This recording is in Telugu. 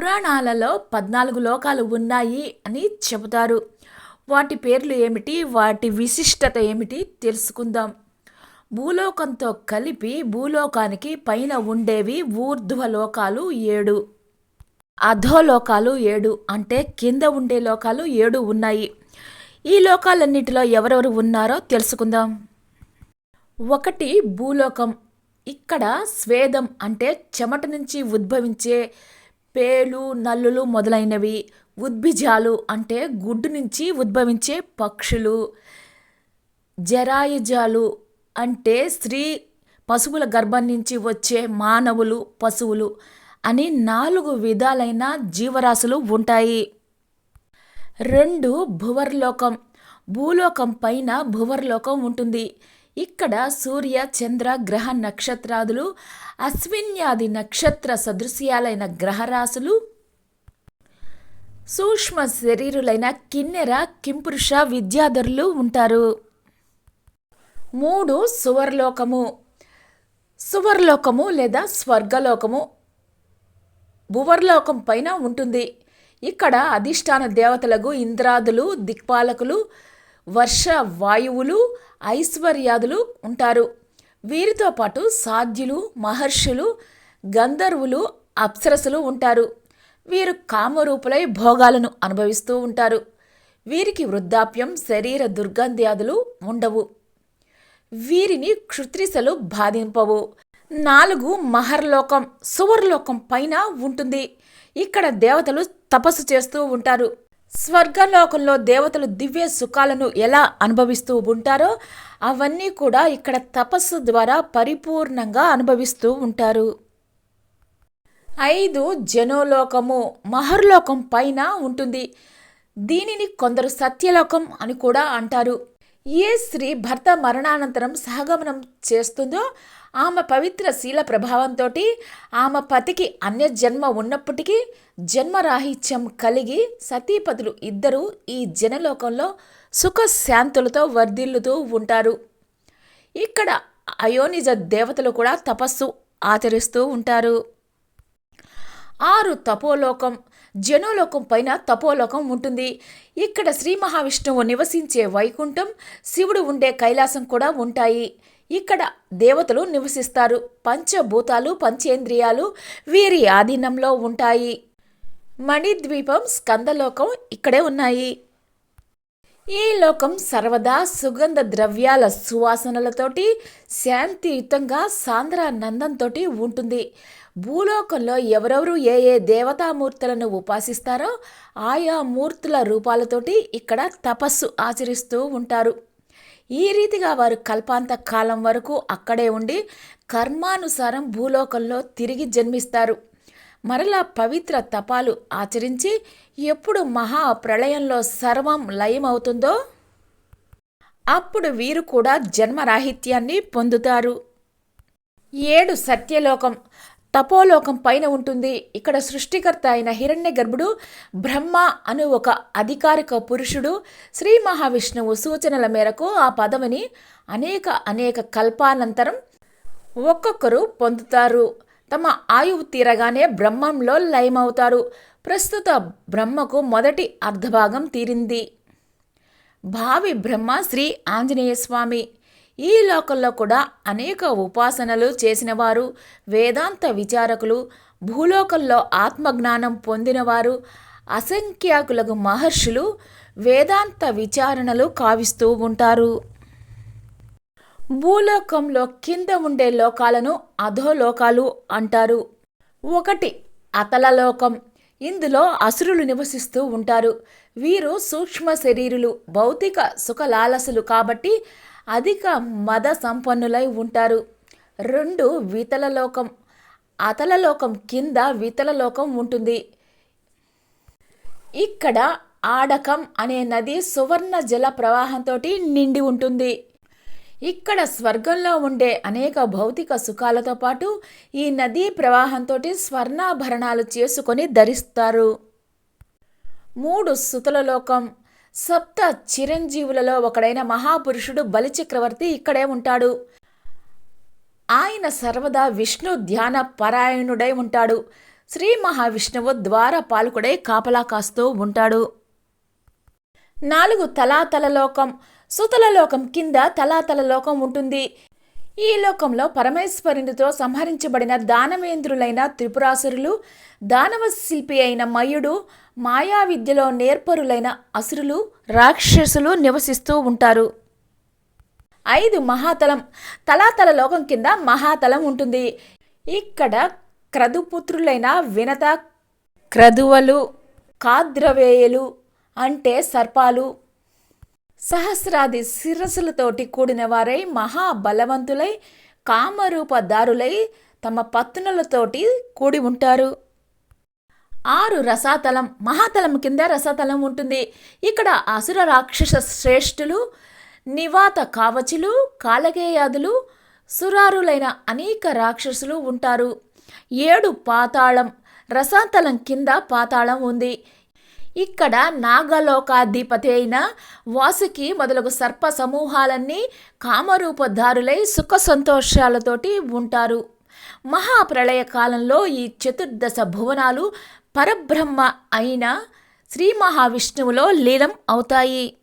పురాణాలలో పద్నాలుగు లోకాలు ఉన్నాయి అని చెబుతారు. వాటి పేర్లు ఏమిటి? వాటి విశిష్టత ఏమిటి? తెలుసుకుందాం. భూలోకంతో కలిపి భూలోకానికి పైన ఉండేవి ఊర్ధ్వ లోకాలు ఏడు. అధోలోకాలు ఏడు అంటే కింద ఉండే లోకాలు ఏడు ఉన్నాయి. ఈ లోకాలన్నిటిలో ఎవరెవరు ఉన్నారో తెలుసుకుందాం. ఒకటి భూలోకం. ఇక్కడ స్వేదం అంటే చెమట నుంచి ఉద్భవించే పేలు నల్లులు మొదలైనవి ఉద్భిజాలు అంటే గుడ్డు నుంచి ఉద్భవించే పక్షులు. జరాయుజాలు అంటే స్త్రీ పశువుల గర్భం నుంచి వచ్చే మానవులు పశువులు అని నాలుగు విధాలైన జీవరాశులు ఉంటాయి. రెండు భువర్లోకం భూలోకం పైన భువర్లోకం ఉంటుంది. ఇక్కడ సూర్య చంద్ర గ్రహ నక్షత్రాదులు అశ్విన్యాది నక్షత్ర సదృశ్యాలైన గ్రహరాశులు సూక్ష్మ శరీరులైన కిన్నెర కింపురుష విద్యాధరులు ఉంటారు. మూడు సువర్లోకము. సువర్లోకము లేదా స్వర్గలోకము. భువర్లోకం పైన ఉంటుంది. ఇక్కడ అధిష్టాన దేవతలకు ఇంద్రాదులు దిక్పాలకులు వర్ష వాయువులు ఐశ్వర్యాదులు ఉంటారు. వీరితో పాటు సాధ్యులు మహర్షులు గంధర్వులు అప్సరసులు ఉంటారు. వీరు కామరూపులై భోగాలను అనుభవిస్తూ ఉంటారు. వీరికి వృద్ధాప్యం శరీర దుర్గంధ్యాదులు ఉండవు. వీరిని క్షుత్రిసలు బాధింపవు. నాలుగు మహర్లోకం సువర్లోకం పైన ఉంటుంది. ఇక్కడ దేవతలు తపస్సు చేస్తూ ఉంటారు. స్వర్గలోకంలో దేవతలు దివ్య సుఖాలను ఎలా అనుభవిస్తూ ఉంటారో అవన్నీ కూడా ఇక్కడ తపస్సు ద్వారా పరిపూర్ణంగా అనుభవిస్తూ ఉంటారు. ఐదు జనోలోకము మహర్లోకం పైన ఉంటుంది. దీనిని కొందరు సత్యలోకం అని కూడా అంటారు. ఏ స్త్రీ భర్త మరణానంతరం సహగమనం చేస్తుందో ఆమె పవిత్ర శీల ప్రభావంతో ఆమె పతికి అన్యజన్మ ఉన్నప్పటికీ జన్మరాహిత్యం కలిగి సతీపతులు ఇద్దరూ ఈ జనలోకంలో సుఖశాంతులతో వర్ధిల్లుతూ ఉంటారు. ఇక్కడ అయోనిజ దేవతలు కూడా తపస్సు ఆచరిస్తూ ఉంటారు. ఆరు తపోలోకం జనోలోకం పైన తపోలోకం ఉంటుంది. ఇక్కడ శ్రీ మహావిష్ణువు నివసించే వైకుంఠం శివుడు ఉండే కైలాసం కూడా ఉంటాయి. ఇక్కడ దేవతలు నివసిస్తారు. పంచభూతాలు పంచేంద్రియాలు వీరి ఆధీనంలో ఉంటాయి. మణిద్వీపం స్కందలోకం ఇక్కడే ఉన్నాయి. ఈ లోకం సర్వదా సుగంధ ద్రవ్యాల సువాసనలతోటి శాంతియుతంగా సాంద్రానందంతో ఉంటుంది. భూలోకంలో ఎవరెవరు ఏ ఏ దేవతామూర్తులను ఉపాసిస్తారో ఆయా మూర్తుల రూపాలతోటి ఇక్కడ తపస్సు ఆచరిస్తూ ఉంటారు. ఈ రీతిగా వారు కల్పాంత కాలం వరకు అక్కడే ఉండి కర్మానుసారం భూలోకంలో తిరిగి జన్మిస్తారు. మరలా పవిత్ర తపాలు ఆచరించి ఎప్పుడు మహా ప్రళయంలో సర్వం లయమవుతుందో అప్పుడు వీరు కూడా జన్మరాహిత్యాన్ని పొందుతారు. ఏడు సత్యలోకం తపోలోకం పైన ఉంటుంది. ఇక్కడ సృష్టికర్త అయిన హిరణ్య గర్భుడు బ్రహ్మ అను ఒక అధికారిక పురుషుడు శ్రీ మహావిష్ణువు సూచనల మేరకు ఆ పదవిని అనేక అనేక కల్పానంతరం ఒక్కొక్కరు పొందుతారు. తమ ఆయువు తీరగానే బ్రహ్మంలో లయమవుతారు. ప్రస్తుత బ్రహ్మకు మొదటి అర్ధభాగం తీరింది. భావి బ్రహ్మ శ్రీ ఆంజనేయ స్వామి ఈ లోకంలో కూడా అనేక ఉపాసనలు చేసినవారు వేదాంత విచారకులు భూలోకంలో ఆత్మజ్ఞానం పొందినవారు అసంఖ్యాకులకు మహర్షులు వేదాంత విచారణలు కావిస్తూ ఉంటారు. భూలోకంలో కింద ఉండే లోకాలను అధోలోకాలు అంటారు. ఒకటి అతలలోకం. ఇందులో అసురులు నివసిస్తూ ఉంటారు. వీరు సూక్ష్మ శరీరులు భౌతిక సుఖలాలసులు కాబట్టి అధిక మద సంపన్నులై ఉంటారు. రెండు వితలలోకం. అతలలోకం కింద వితలలోకం ఉంటుంది. ఇక్కడ ఆడకం అనే నది సువర్ణ జల ప్రవాహంతో నిండి ఉంటుంది. ఇక్కడ స్వర్గంలో ఉండే అనేక భౌతిక సుఖాలతో పాటు ఈ నదీ ప్రవాహంతో స్వర్ణాభరణాలు చేసుకొని ధరిస్తారు. మూడు సుతలలోకం సప్త చిరంజీవులలో ఒకడైన మహాపురుషుడు బలిచక్రవర్తి ఇక్కడే ఉంటాడు. ఆయన సర్వదా విష్ణు ధ్యాన పరాయణుడై ఉంటాడు. శ్రీ మహావిష్ణువు ద్వార పాలకుడై కాపలా కాస్తూ ఉంటాడు. నాలుగు తలాతల లోకం. సుతల లోకం కింద తలాతల లోకం ఉంటుంది. ఈ లోకంలో పరమేశ్వరునితో సంహరించబడిన దానవేంద్రులైన త్రిపురాసురులు దానవ శిల్పి అయిన మయుడు మాయా విద్యలో నేర్పరులైన అసురులు రాక్షసులు నివసిస్తూ ఉంటారు. ఐదు మహాతలం తలాతల లోకం కింద మహాతలం ఉంటుంది. ఇక్కడ క్రదుపుత్రులైన వినత క్రదువలు కాద్రవేయులు అంటే సర్పాలు సహస్రాది శిరస్సులతోటి కూడిన వారై మహాబలవంతులై కామరూపదారులై తమ పత్నులతోటి కూడి ఉంటారు. ఆరు రసాతలం మహాతలం కింద రసాతలం ఉంటుంది. ఇక్కడ అసుర రాక్షస శ్రేష్ఠులు నివాత కావచులు కాలగేయాదులు సురారులైన అనేక రాక్షసులు ఉంటారు. ఏడు పాతాళం రసాతలం కింద పాతాళం ఉంది. ఇక్కడ నాగలోకాధిపతి అయిన వాసుకి మొదలగు సర్ప సమూహాలన్నీ కామరూపధారులై సుఖ సంతోషాలతోటి ఉంటారు. మహాప్రళయ కాలంలో ఈ చతుర్దశ భువనాలు పరబ్రహ్మ అయిన శ్రీ మహావిష్ణువులో లీలం అవుతాయి.